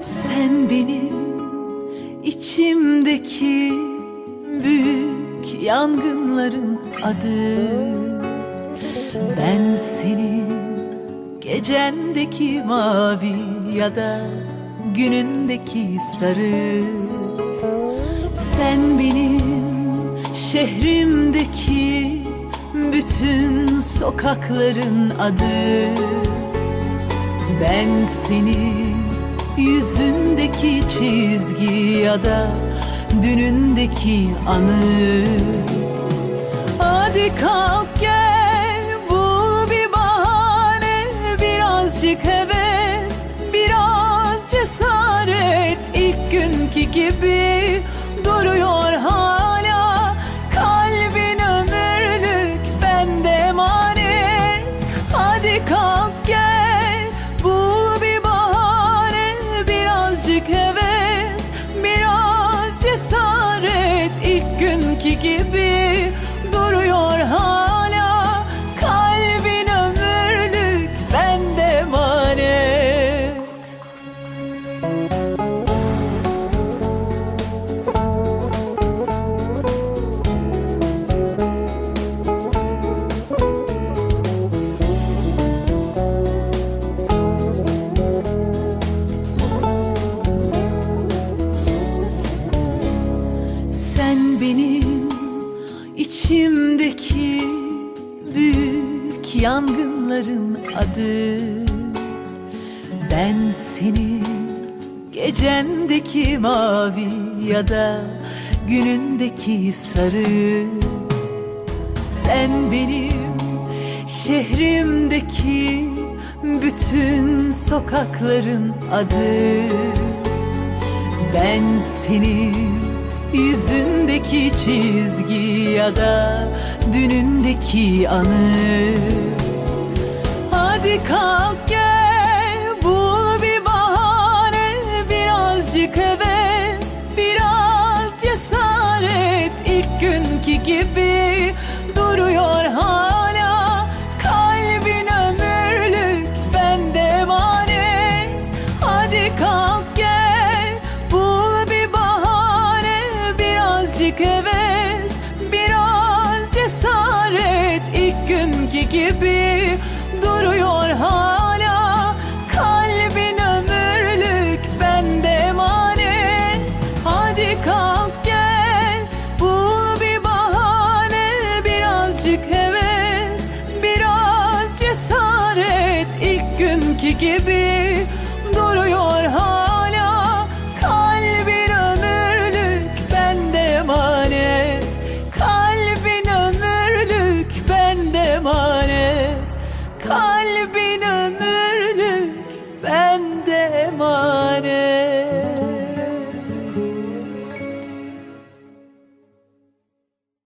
Sen benim içimdeki büyük yangınların adı. Ben senin gecendeki mavi ya da günündeki sarı. Sen benim şehrimdeki bütün sokakların adı. Ben senin yüzündeki çizgi ya da dünündeki anı. Hadi kalk gel kalk gel bu bir bahane Birazcık heves biraz cesaret. İlk günkü gibi Sen benim içimdeki büyük yangınların adı. Ben senin gecendeki mavi ya da günündeki sarı. Sen benim şehrimdeki bütün sokakların adı. Ben senin yüzündeki çizgi ya da dünündeki anı. Hadi kalk gel bu bir bahane Birazcık heves biraz cesaret. İlk günkü gibi eski gibi duruyor hala. Kalbin ömürlük bende emanet. Kalbin ömürlük bende emanet. Kalbin ömürlük bende emanet.